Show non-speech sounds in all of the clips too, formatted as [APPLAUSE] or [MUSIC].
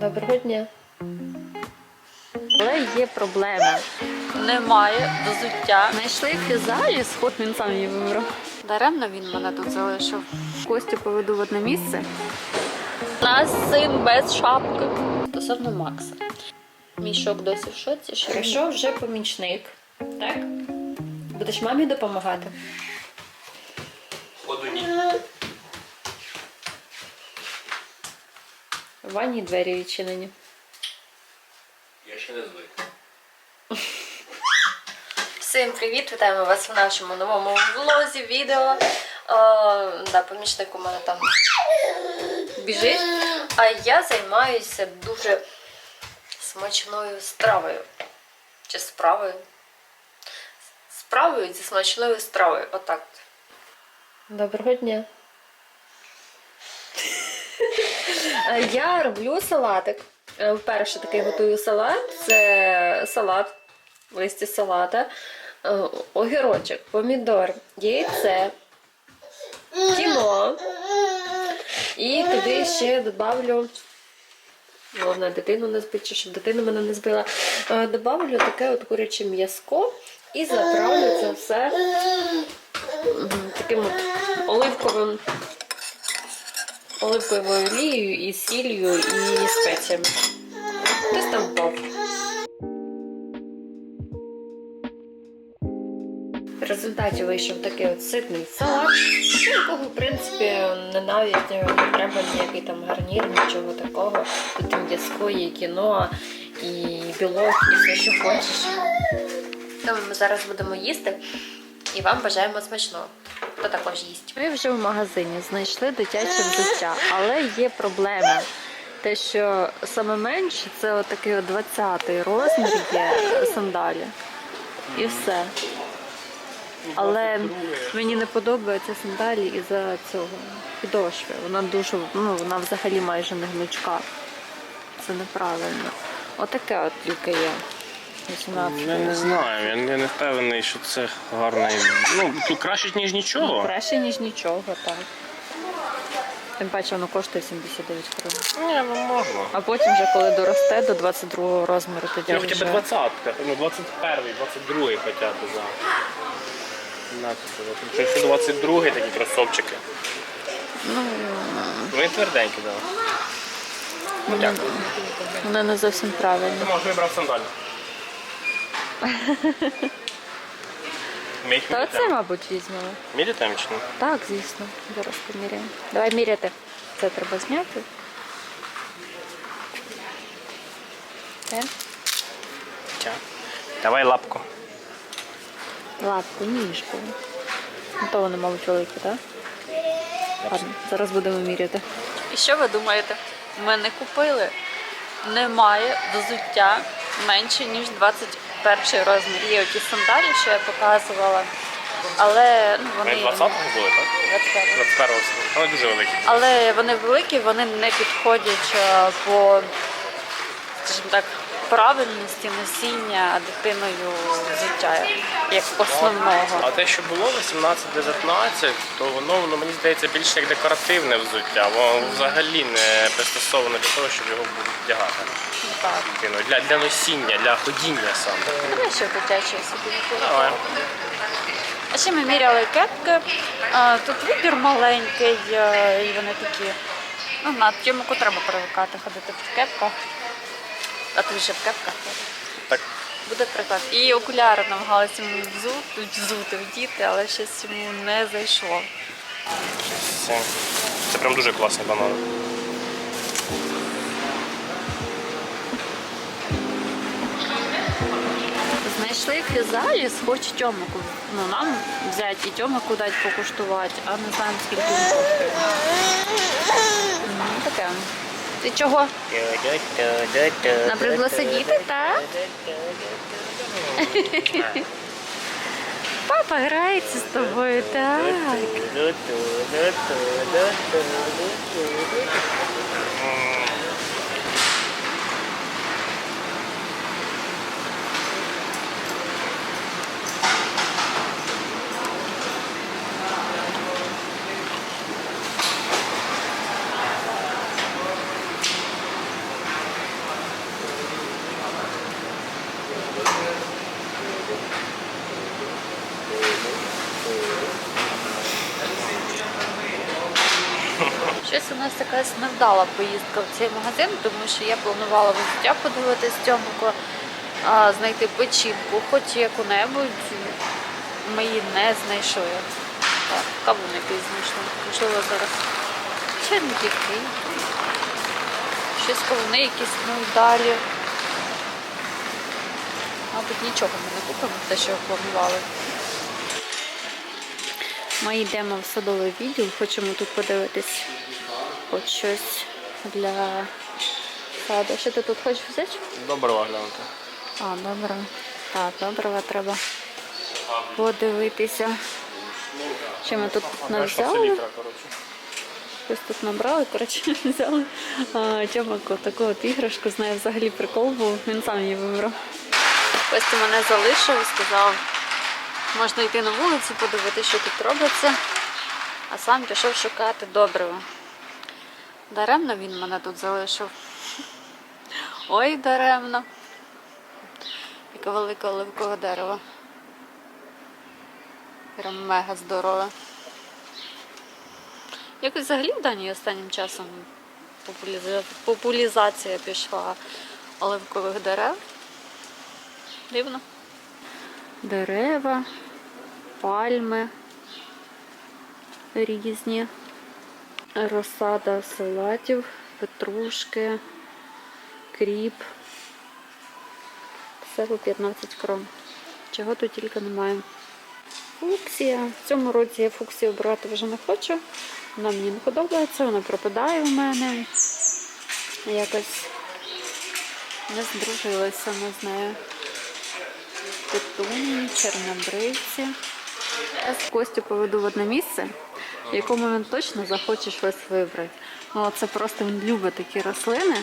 Доброго дня. Але є проблема. Немає взуття. Знайшли фізалі, сход він сам її вибрав. Даремно він мене тут залишив. Костю поведу в одне місце. У нас син без шапки. Стосовно Макса. Мішок досі в шоці. що Прийшов вже помічник. Так? Будеш мамі допомагати? Ходу ні. Ванні двері відчинені. Я ще не звик. Всім привіт! Вітаємо вас в нашому новому влозі, відео. Е, да, помічник у мене там біжить. А я займаюся дуже смачною стравою. Чи справою? Справою зі смачною стравою. Отак. Доброго дня. Е, Я роблю салатик. Е, Вперше такий готую салат. Це салат, листя салата, е, огірочок, помідор, яйце, кіно. І туди ще додавлю. Головне, дитину не збити, щоб дитина мене не збила. Е, Добавлю таке от куряче м'язко і заправлю це все таким от оливковим оливковою олією і сіллю і спеціями. Хтось там впав. В результаті вийшов такий от ситний салат, якого, в принципі, не навіть не треба ніякий там гарнір, нічого такого. Тут і м'язко, і кіно, і білок, і все, що хочеш. Тому ми зараз будемо їсти і вам бажаємо смачного. Хто також їсть. Ми вже в магазині знайшли дитяче взуття, але є проблема. Те, що саме менше, це отакий от 20-й розмір є сандалі. І все. Але мені не подобаються сандалі із-за цього підошви. Вона дуже, ну вона взагалі майже не гнучка. Це неправильно. Отаке от люке є. 18 Я не знаю, я не, не впевнений, що це гарний. Ну, тут краще, ніж нічого. Краще, ніж нічого, так. Тим паче воно коштує 79 гривень. Ні, ну можна. А потім вже коли доросте до 22 розміру, тоді Я хоча б вже... 20, ну 21, 22 хоча б за. На, це, Якщо 22 такі кросовчики. Ну, Вони тверденькі, так. Ну, дякую. вони не зовсім правильні. Ти можеш вибрав сандаль. Та це, мабуть, візьмемо. Міряємо чи ні? Так, звісно. Зараз поміряємо. Давай міряти. Це треба зняти. Це Тя. Давай лапку. лапку, ніжку. Ну, то вони, мабуть, великі, так? Ладно, зараз будемо міряти. І що ви думаєте? Ми не купили. Немає взуття менше, ніж 21 розмір. Є оті сандалі, що я показувала. Але ну, Вони вони 20 були, так? 21. 21 Вони дуже великі. Але вони великі, вони не підходять е, по, скажімо так, правильності носіння дитиною взуття як основного. А те, що було 18-19, то воно, воно мені здається більше як декоративне взуття. Воно взагалі не пристосоване для того, щоб його вдягати. Так. Для, для носіння, для ходіння саме. Ну, що дитячі собі. Давай. А ще ми міряли кепки. А, Тут вибір маленький, е, і вони такі. Ну, на тьомику треба привикати ходити в кепках. А ти вже в кепках. Так. Буде приклад. І окуляри намагалися йому взути, взути, вдіти, але щось йому не зайшло. Це, це прям дуже класний банан. Знайшли фізаліс, хоч тьомику. Ну, нам взяти і тьомику дати покуштувати, а не знаємо, скільки він коштує. Ну, таке. Ти чого? Наприклад, сидіти, так? [LAUGHS] Папа грається з тобою, так. Нас якась невдала поїздка в цей магазин, тому що я планувала взуття подивитись Тьомику, а знайти печінку, хоч яку-небудь. Ми її не знайшли. Так, кавун якийсь знайшли. Можливо, зараз. Який. Щось кавуни якісь невдалі. Мабуть, нічого ми не купимо, те, що планували. Ми йдемо в садовий відділ, хочемо тут подивитись хоч щось для саду. Що ти тут хочеш взяти? Добре глянути. А, добре. Так, добре, треба подивитися. Що ми тут не взяли? Щось тут набрали, коротше, [LAUGHS] взяли Тьомаку таку от іграшку, з нею взагалі прикол був, він сам її вибрав. Костя мене залишив, сказав, можна йти на вулицю, подивитися, що тут робиться, а сам пішов шукати добрива. Даремно він мене тут залишив. Ой, даремно. Яке велике оливкове дерево. Прям мега здорове. Якось взагалі в Данії останнім часом популізація пішла оливкових дерев. Дивно. Дерева, пальми різні, розсада салатів, петрушки, кріп. Все по 15 крон. Чого тут тільки немає. Фуксія. В цьому році я фуксію брати вже не хочу. Вона мені не подобається, вона пропадає у мене. Якось не здружилася не знаю. Петуні, чорнобривці. Я з Костю поведу в одне місце, якому він точно захоче щось вибрати. Ну, це просто він любить такі рослини.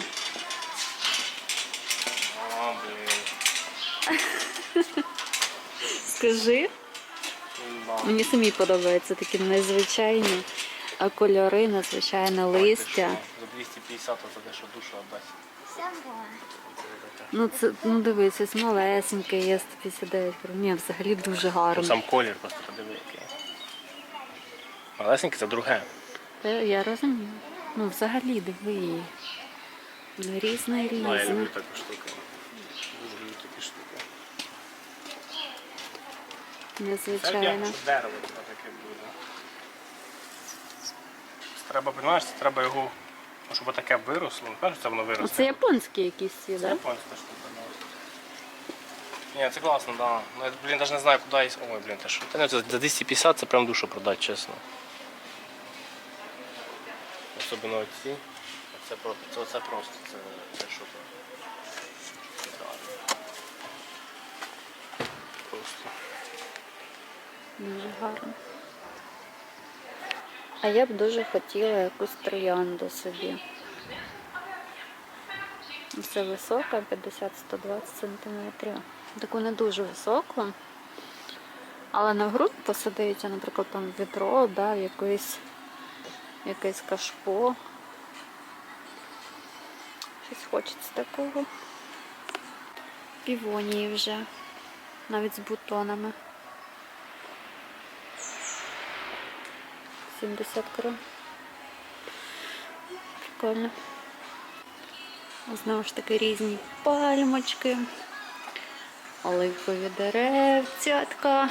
А, блін. Скажи. Мені самі подобаються такі незвичайні кольори, незвичайне листя. За 250 це те, що душу віддасть. Ну це ну дивись, ось малесеньке, є 159 гривень. Ні, взагалі дуже гарно. Сам колір просто подиви який. Малесенький це друге. Е, Я розумію. Ну взагалі диви. Ну, різне Ну, я люблю таку штуку. Дуже люблю такі штуки. Незвичайно. дерево таке буде. Треба, розумієш, це треба його, ну, щоб таке виросло. Кажуть, це воно виросло. Оце японські якісь ці, Це да? японська штука. Ні, це класно, да. Ну, я, блін, навіть не знаю, куди. Ой, блін, те що. Та не, це за 250 це прям душу продати, чесно. Особливо оці. Це, про- це, це просто, це, це що Просто. Дуже гарно. А я б дуже хотіла якусь троянду собі. Це висока, 50-120 см. Таку не дуже високу. Але на ґрунт посадити, наприклад, там відро, да, в якесь, якесь кашпо. Щось хочеться такого. Півонії вже. Навіть з бутонами. 70 крон. Прикольно. Знову ж таки різні пальмочки, оливкові деревцятка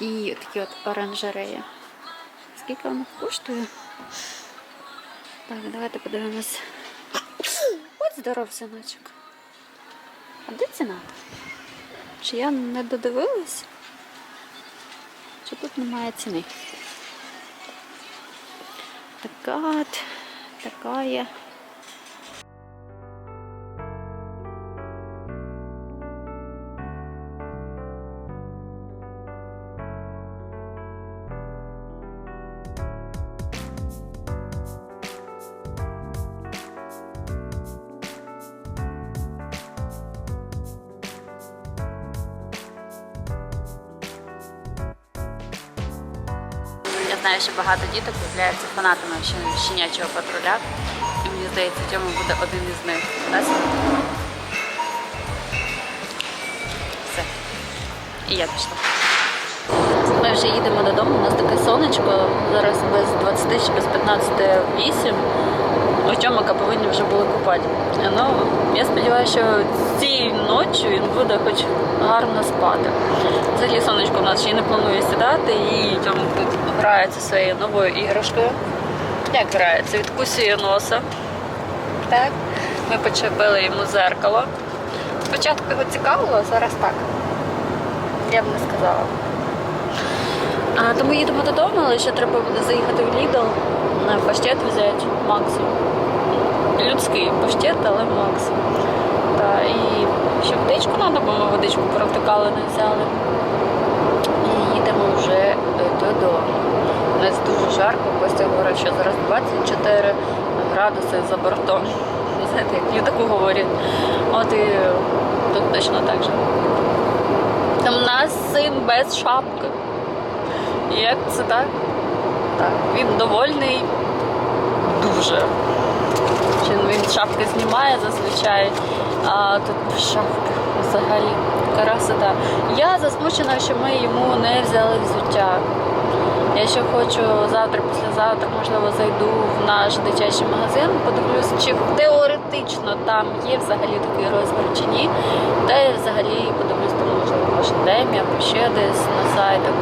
і такі от оранжереї. Скільки воно коштує? Так, давайте подивимось. От здоров, синочок. А де ціна? Чи я не додивилась? Чи тут немає ціни? Така така є. Знаю, що багато діток являються фанатами щен- щенячого патруля. І мені здається, Тьома буде один із них. Все. І я пішла. Ми вже їдемо додому, у нас таке сонечко, зараз без 20 чи без 15 8. У Тьомика повинні вже були купати. Ну, я сподіваюся, що цією ночі він буде хоч гарно спати. Взагалі сонечко у нас ще й не планує сідати, і тут грається своєю новою іграшкою. Як грається? Відкусує носа. Так. Ми почепили йому зеркало. Спочатку його цікавило, а зараз так. Я б не сказала. А, тому їдемо додому, але ще треба буде заїхати в Lidl, паштет взяти Максу. Людський паштет, але Макс. Та, і ще водичку треба, бо ми водичку провтикали, не взяли. І їдемо вже е, додому. У нас дуже жарко, Костя говорить, що зараз 24 градуси за бортом. Знаєте, як літаку говорять. От і тут точно так же. Там у нас син без шапки. Як це так? Так. Він довольний дуже. Він шапки знімає зазвичай, а тут без шапки взагалі красота. Я засмучена, що ми йому не взяли взуття. Я ще хочу завтра, післязавтра, можливо, зайду в наш дитячий магазин, подивлюсь, чи теоретично там є взагалі такий розмір чи ні. Та й взагалі подивлюсь, там, можливо, в H&M або ще десь на сайтах,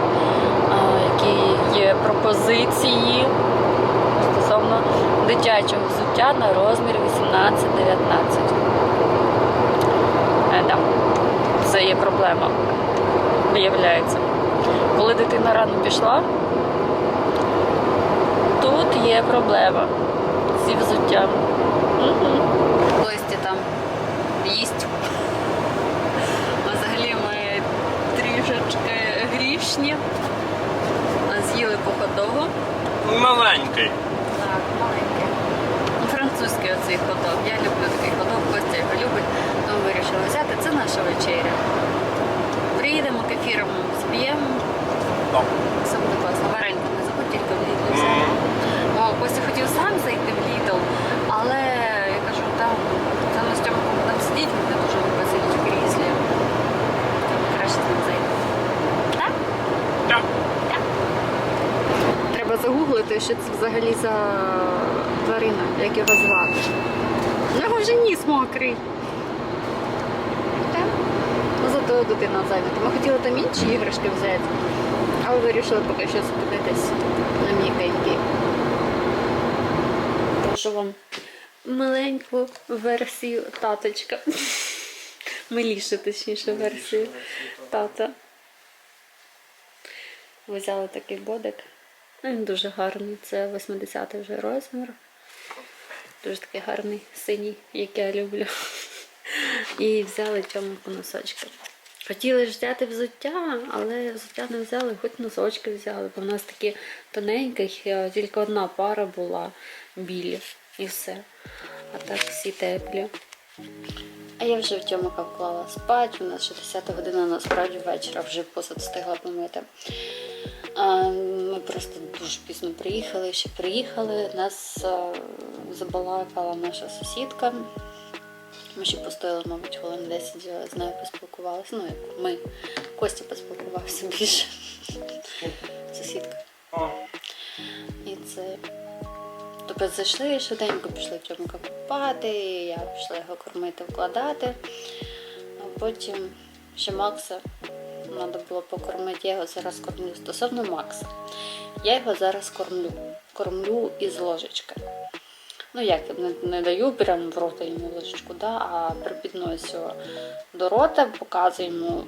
які є пропозиції стосовно дитячого взуття на розмір 18-19. Е, да. Це є проблема, виявляється. Коли дитина рано пішла, тут є проблема зі взуттям. Кості там їсть. Взагалі ми трішечки грішні. По. Маленький. Так, маленький. Ну, Французький оцей ходок. Я люблю такий ходок, Костя його любить, тому вирішила взяти. Це наша вечеря. Приїдемо кефіром зб'ємо. Все буде класно. Вареньку не забудь тільки в Lidl взяти. Костя хотів сам зайти в Lidl, але я кажу, там це на Стьомку там сидіть, він не дуже любить сидіти в кріслі. Краще з ним зайти. Так? Так. Треба загуглити, що це взагалі за тварина, як його звати. У нього вже ніс мокрий. Так. Ну зато дитина зайнята. Ми хотіли там інші іграшки взяти, але вирішили поки що спинитись на м'якенький. Прошу вам маленьку версію таточка. [LAUGHS] Миліше, точніше, версію тата. Взяли такий бодик. Ну, Він дуже гарний. Це 80-й вже розмір. Дуже такий гарний, синій, як я люблю. І взяли цьому носочки. Хотіли ж взяти взуття, але взуття не взяли, хоч носочки взяли, бо в нас такі тоненькі, е, тільки одна пара була білі і все. А так всі теплі. А я вже в Тьомика вклала спать. У нас 60 година, насправді вечора вже посуд встигла помити. А, Ми просто дуже пізно приїхали. Ще приїхали. Нас забалакала наша сусідка. Ми ще постояли, мабуть, хвилин 10 з нею поспілкувалися. Ну, як ми. Костя поспілкувався [LAUGHS] більше. Сусідка. І це. Тобто зайшли швиденько, пішли Тьомика купати, я пішла його кормити, вкладати. А потім ще Макса треба було покормити. Я його зараз кормлю. Стосовно Макса, я його зараз кормлю. Кормлю із ложечки. Ну як, не, не даю прямо в рота йому ложечку, да, а припідносю до рота, показую йому,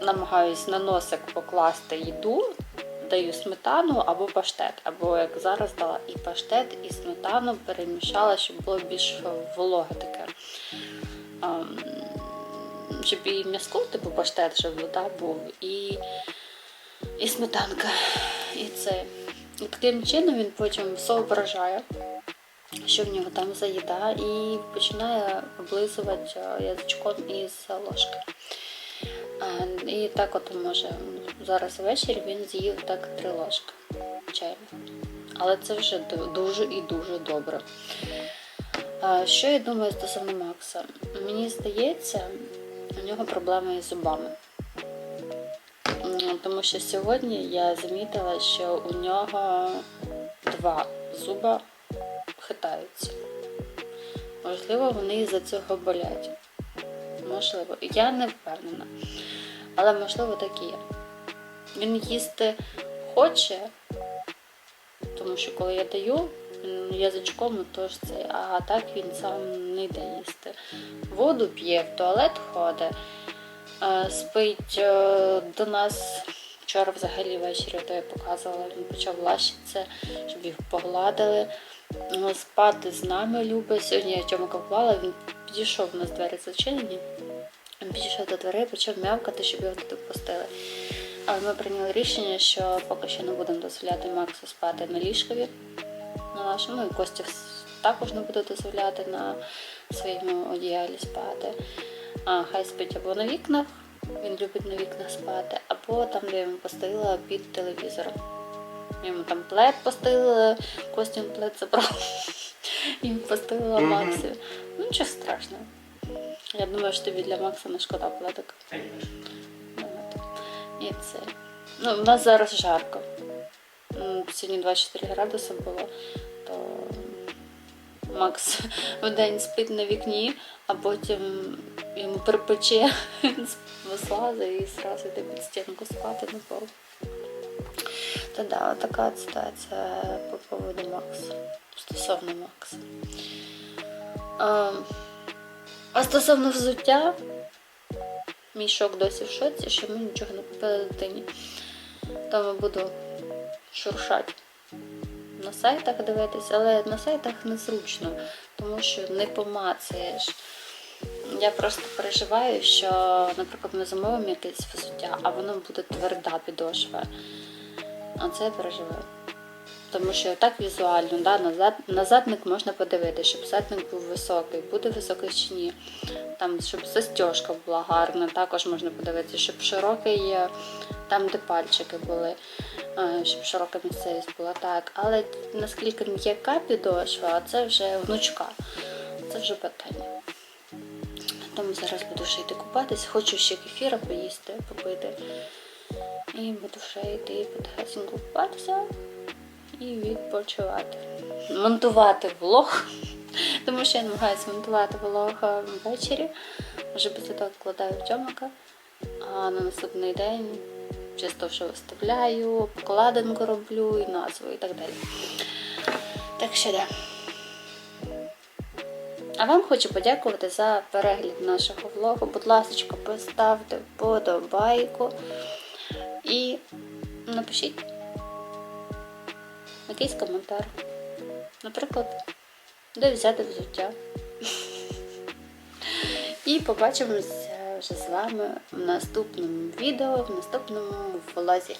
намагаюсь на носик покласти їду, даю сметану або паштет. Або як зараз дала і паштет, і сметану перемішала, щоб було більш вологе таке. Щоб і м'язко, типу паштет, щоб да, був, і, і сметанка. І це. І таким чином він потім соображає, що в нього там за їда, і починає облизувати е, язичком із ложки. І так от може зараз ввечері він з'їв так три ложки чайних. Але це вже дуже і дуже добре. Що я думаю стосовно Макса? Мені здається, у нього проблеми із зубами. Тому що сьогодні я замітила, що у нього два зуба хитаються. Можливо, вони із-за цього болять. Можливо, я не впевнена. Але можливо так і є. Він їсти хоче, тому що коли я даю, язичком тож це, а так він сам не йде їсти. Воду п'є, в туалет ходить, е, спить е, до нас. Вчора взагалі ввечері, то я показувала, він почав лащитися, щоб їх погладили. Ну, Спати з нами любить. Сьогодні я чому купувала, він підійшов у нас двері зачинені. Він підійшов до дверей, почав м'явкати, щоб його туди пустили. Але ми прийняли рішення, що поки що не будемо дозволяти Максу спати на ліжкові на нашому, і Костя також не буде дозволяти на своєму одіялі спати. А хай спить або на вікнах, він любить на вікнах спати, або там, де я йому постелила під телевізором. Йому там плед постелила, Костю плед забрав. І [LAUGHS] постелила. Максі. Ну нічого страшного. Я думаю, що тобі для Макса не шкода пледик. От. І це. Ну, у нас зараз жарко. Сьогодні 24 градуси було, Макс [LAUGHS] в день спить на вікні, а потім йому припече, [LAUGHS] він вислазить і зразу йде під стінку спати на пол. Та да, така ситуація по поводу Макса. Стосовно Макса. А стосовно взуття, мій шок досі в шоці, що ми нічого не купили дитині. Тому буду шуршати на сайтах дивитись, але на сайтах незручно, тому що не помацаєш. Я просто переживаю, що, наприклад, ми замовимо якесь взуття, а воно буде тверда підошва. А це я переживаю. Тому що так візуально, да, назад, на задник можна подивитися, щоб задник був високий, буде високий чи ні. Там, щоб застіжка була гарна, також можна подивитися, щоб широкий, е, там, де пальчики були, щоб широка місцевість була так. Але наскільки м'яка підошва, це вже внучка, це вже питання. Тому зараз буду ще йти купатись, хочу ще кефіра поїсти, попити. І буду вже йти потихесеньку купатися і відпочивати. Монтувати влог, тому що я намагаюся монтувати влог е, ввечері. Вже після того вкладаю в тьомика, а на наступний день чисто вже виставляю, обкладинку роблю і назву і так далі. Так що да. А вам хочу подякувати за перегляд нашого влогу. Будь ласка, поставте вподобайку і напишіть якийсь коментар. Наприклад, де взяти взуття. [LAUGHS] І побачимося вже з вами в наступному відео, в наступному влозі.